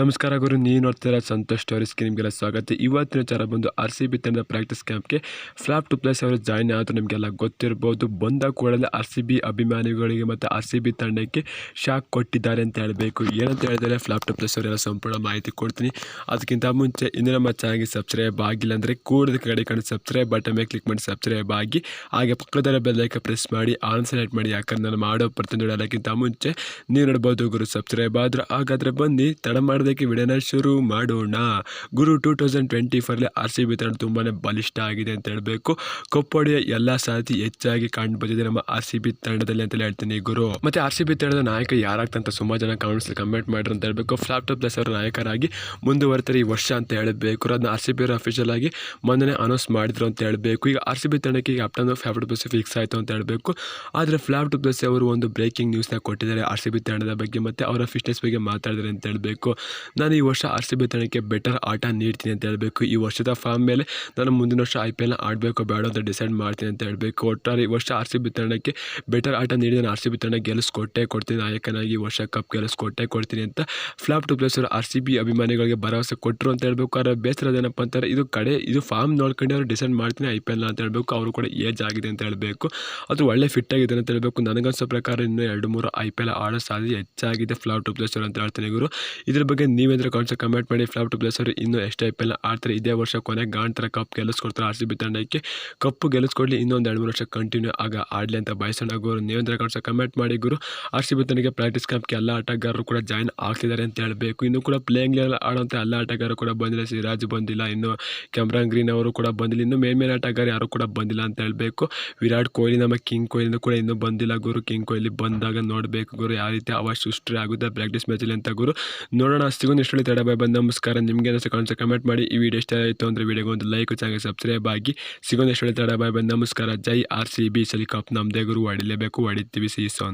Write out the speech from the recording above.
ನಮಸ್ಕಾರ ಗುರು ನೀವು ನೋಡ್ತಿರೋ ಸಂತೋಷ್ ಸ್ಟೋರೀಸ್ಗೆ ನಿಮಗೆಲ್ಲ ಸ್ವಾಗತ. ಇವತ್ತಿನ ವಿಚಾರ ಬಂದು ಆರ್ ಸಿ ಬಿ ತಂಡದ ಪ್ರಾಕ್ಟೀಸ್ ಕ್ಯಾಂಪ್ಗೆ ಫ್ಲಾಪ್ ಟು ಪ್ಲೇಸ್ ಅವರು ಜಾಯ್ನ್ ಆದರೂ ನಿಮಗೆಲ್ಲ ಗೊತ್ತಿರ್ಬೋದು. ಬಂದ ಕೂಡಲೇ ಆರ್ ಸಿ ಬಿ ಅಭಿಮಾನಿಗಳಿಗೆ ಮತ್ತು ಆರ್ ಸಿ ಬಿ ತಂಡಕ್ಕೆ ಶಾಕ್ ಕೊಟ್ಟಿದ್ದಾರೆ ಅಂತ ಹೇಳಬೇಕು. ಏನಂತ ಹೇಳಿದರೆ ಫ್ಲಾಪ್ ಟು ಪ್ಲೇಸ್ ಅವರೆಲ್ಲ ಸಂಪೂರ್ಣ ಮಾಹಿತಿ ಕೊಡ್ತೀನಿ. ಅದಕ್ಕಿಂತ ಮುಂಚೆ ಇನ್ನೂ ನಮ್ಮ ಚಾನಲ್ಗೆ ಸಬ್ಸ್ಕ್ರೈಬ್ ಆಗಿಲ್ಲ ಅಂದರೆ ಕೂಡದ ಕಡೆ ಕಂಡು ಸಬ್ಸ್ಕ್ರೈಬ್ ಬಟನ್ ಮೇಲೆ ಕ್ಲಿಕ್ ಮಾಡಿ ಸಬ್ಸ್ಕ್ರೈಬ್ ಆಗಿ, ಹಾಗೆ ಪಕ್ಕದಲ್ಲೇ ಬೆಲ್ಲೈಕ ಪ್ರೆಸ್ ಮಾಡಿ ಆನ್ ಸೆಲೆಕ್ಟ್ ಮಾಡಿ ಯಾಕಂದ್ರೆ ನಾನು ಮಾಡೋ ಪ್ರತಿಯೊಂದು ಮುಂಚೆ ನೀವು ನೋಡ್ಬೋದು ಗುರು ಸಬ್ಸ್ಕ್ರೈಬ್ ಆದ್ರೆ ಹಾಗಾದರೆ ಬನ್ನಿ, ತಡ ಮಾಡೋದಕ್ಕೆ ವಿಡಿಯೋನ ಶುರು ಮಾಡೋಣ. ಗುರು ಟೂ ತೌಸಂಡ್ ಟ್ವೆಂಟಿ ಫೋರ್ಲಿ ಆರ್ ಸಿ ಬಿ ತಂಡ ತುಂಬಾ ಬಲಿಷ್ಠ ಆಗಿದೆ ಅಂತ ಹೇಳಬೇಕು. ಕೊಪ್ಪಡಿಯ ಎಲ್ಲ ಸಾತಿ ಹೆಚ್ಚಾಗಿ ಕಂಡು ಬಂದಿದೆ ನಮ್ಮ ಆರ್ ಸಿ ಬಿ ತಂಡದಲ್ಲಿ ಅಂತ ಹೇಳ್ತೀನಿ ಗುರು. ಮತ್ತೆ ಆರ್ ಸಿ ಬಿ ತಂಡದ ನಾಯಕ ಯಾರಾಗ್ತಂತ ಸುಮಾರು ಜನ ಕಾಮೆಂಟ್ಸ್ ಕಮೆಂಟ್ ಮಾಡ್ರಿ ಅಂತ ಹೇಳಬೇಕು. ಫ್ಲಾಪ್ ಟಾಪ್ ಪ್ಲಸ್ ಅವರ ನಾಯಕರಾಗಿ ಮುಂದುವರೆತಾರೆ ಈ ವರ್ಷ ಅಂತ ಹೇಳಬೇಕು. ಅದನ್ನ ಆರ್ ಸಿ ಬಿ ಅವರು ಅಫಿಷಿಯಲ್ ಆಗಿ ಮೊನ್ನೆ ಅನೌನ್ಸ್ ಮಾಡಿದ್ರು ಅಂತ ಹೇಳಬೇಕು. ಈಗ ಆರ್ ಸಿ ಬಿ ತಂಡಕ್ಕೆ ಈಗ ಕ್ಯಾಪ್ಟನ್ ಫ್ಲಾಪ್ ಟು ಪ್ಲಸ್ ಫಿಕ್ಸ್ ಆಯಿತು ಅಂತ ಹೇಳಬೇಕು. ಆದರೆ ಫ್ಲಾಪ್ ಟು ಪ್ಲಸ್ ಅವರು ಒಂದು ಬ್ರೇಕಿಂಗ್ ನ್ಯೂಸ್ನ ಕೊಟ್ಟಿದ್ದಾರೆ ಆರ್ ಸಿ ಬಿ ತಂಡದ ಬಗ್ಗೆ ಮತ್ತೆ ಅವರ ಫಿಟ್ನೆಸ್ ಬಗ್ಗೆ ಮಾತಾಡಿದ್ದಾರೆ ಅಂತ ಹೇಳಬೇಕು. ನಾನು ಈ ವರ್ಷ ಆರ್ ಸಿ ಬಿ ತಂಡಕ್ಕೆ ಬೆಟರ್ ಆಟ ನೀಡ್ತೀನಿ ಅಂತ ಹೇಳಬೇಕು. ಈ ವರ್ಷದ ಫಾರ್ಮ್ ಮೇಲೆ ನಾನು ಮುಂದಿನ ವರ್ಷ ಐ ಪಿ ಎಲ್ನ ಆಡಬೇಕು, ಬೇಡ ಅಂತ ಡಿಸೈಡ್ ಮಾಡ್ತೀನಿ ಅಂತ ಹೇಳಬೇಕು. ಒಟ್ಟಾರೆ ಈ ವರ್ಷ ಆರ್ ಸಿ ಬಿ ತಂಡಕ್ಕೆ ಬೆಟರ್ ಆಟ ನೀಡಿ, ನಾನು ಆರ್ ಸಿ ಬಿ ತಂಡ ಗೆಲ್ಲಿಸ್ಕೊಟ್ಟೆ ಕೊಡ್ತೀನಿ, ನಾಯಕನಾಗಿ ಈ ವರ್ಷ ಕಪ್ ಗೆಲ್ಲಿಸ್ಕೊಟ್ಟೆ ಕೊಡ್ತೀನಿ ಅಂತ ಫ್ಲಾಪ್ du Plessis R C B ಅಭಿಮಾನಿಗಳಿಗೆ ಭರವಸೆ ಕೊಟ್ಟರು ಅಂತ ಹೇಳಬೇಕು. ಆದರೆ ಬೇಸರದೇನಪ್ಪ ಅಂತಾರೆ ಇದು ಕಡೆ, ಇದು ಫಾರ್ಮ್ ನೋಡ್ಕೊಂಡು ಅವರು ಡಿಸೈಡ್ ಮಾಡ್ತೀನಿ ಐ ಪಿ ಎಲ್ನ ಅಂತ ಹೇಳಬೇಕು. ಅವರು ಕೂಡ ಏಜ್ ಆಗಿದೆ ಅಂತ ಹೇಳಬೇಕು. ಅದು ಒಳ್ಳೆ ಫಿಟ್ ಆಗಿದೆ ಅಂತ ಹೇಳಬೇಕು. ನನಗನ್ಸೋ ಪ್ರಕಾರ ಇನ್ನೂ ಎರಡು ಮೂರು ಐ ಪಿ ಎಲ್ ಆಡೋ ಸಾಧ್ಯತೆ ಹೆಚ್ಚಾಗಿದೆ ಫ್ಲಾಪ್ ಟು ಪ್ಲೇಸ್ ಅಂತ ಹೇಳ್ತೀನಿ ಇವರು ಇದ್ರ ಬಗ್ಗೆ ನೀವೇಂದ್ರೆ ಕಾನ್ಸೆಪ್ಟ್ ಕಮೆಂಟ್ ಮಾಡಿ ಫ್ಲಾಪ್ ಟು ಪ್ಲೇಸ್ ಅವರು ಇನ್ನೂ ಎಷ್ಟು ಐ ಪಿ ಎಲ್ ಆಡ್ತಾರೆ. ಇದೇ ವರ್ಷ ಕೊನೆ ಗಾಂತರ ಕಪ್ ಗೆಲ್ಲಿಸ್ಕೊಡ್ತಾರೆ ಆರ್ ಸಿ ಬಿ ತಂಡಕ್ಕೆ ಕಪ್ಪು ಗೆಲ್ಲಿಸ್ಕೊಡ್ಲಿ ಇನ್ನೊಂದು ಎರಡು ವರ್ಷ ಕಂಟಿನ್ಯೂ ಆಗ ಆಡಲಿ ಅಂತ ಬಯಸೋಣ ಗುರು. ನೀವೇಂದ್ರೆ ಕಾಲ್ಸ ಕಮೆಂಟ್ ಮಾಡಿ ಗುರು. ಆರ್ ಸಿ ಬಿ ತಂಡಕ್ಕೆ ಪ್ರಾಕ್ಟೀಸ್ ಕ್ಯಾಂಪ್ಗೆ ಎಲ್ಲ ಆಟಗಾರರು ಕೂಡ ಜಾಯ್ನ್ ಆಗ್ತಿದ್ದಾರೆ ಅಂತ ಹೇಳಬೇಕು. ಇನ್ನು ಕೂಡ ಪ್ಲೇಯಿಂಗ್ ಲೆವೆಲ್ ಆಡುವಂಥ ಎಲ್ಲ ಆಟಗಾರರು ಕೂಡ ಬಂದಿಲ್ಲ. ಸಿರಾಜ್ ಬಂದಿಲ್ಲ. ಇನ್ನು ಕ್ಯಾಮ್ರಾನ್ ಗ್ರೀನ್ ಅವರು ಕೂಡ ಬಂದಿಲ್ಲ. ಇನ್ನು ಮೇನ್ ಮೇನ್ ಆಟಗಾರ ಯಾರು ಕೂಡ ಬಂದಿಲ್ಲ ಅಂತ ಹೇಳಬೇಕು. ವಿರಾಟ್ ಕೊಹ್ಲಿ ನಮ್ಮ ಕಿಂಗ್ ಕೊಹ್ಲಿ ಕೂಡ ಇನ್ನೂ ಬಂದಿಲ್ಲ ಗುರು. ಕಿಂಗ್ ಕೊಹ್ಲಿ ಬಂದಾಗ ನೋಡಬೇಕು ಗುರು. ಯಾವ ರೀತಿ ಅವ ಸೃಷ್ಟಿ ಆಗುತ್ತೆ ಪ್ರಾಕ್ಟೀಸ್ ಮ್ಯಾಚಲ್ಲಿ ಅಂತ ಗುರು. ನೋಡೋಣ ಸಿಗೋದು ಇಷ್ಟು ತಡ ಬಾಯ್ ಬಂದು ನಮಸ್ಕಾರ. ನಿಮಗೆ ಅನಿಸ್ತು ಕಾಣಿಸ್ತು ಕಮೆಂಟ್ ಮಾಡಿ. ಈ ವಿಡಿಯೋ ಇಷ್ಟ ಆಯಿತು ಅಂದರೆ ವಿಡಿಯೋಗೆ ಒಂದು ಲೈಕ್ ಚಾನಲ್ ಸಬ್ಸ್ಕ್ರೈಬ್ ಆಗಿ. ಸಿಗೋದು ಇಷ್ಟು ತಡ ಬಾಯ್ ಬಂದು ನಮಸ್ಕಾರ. ಜೈ ಆರ್ ಸಿ ಬಿ ಸಲಿ ಕಪ್ ನಮ್ಮದೇ ಗುರು ಹೊಡಿಲೇಬೇಕು ಹೊಡಿತೀವಿ ಸೀಸೋನ್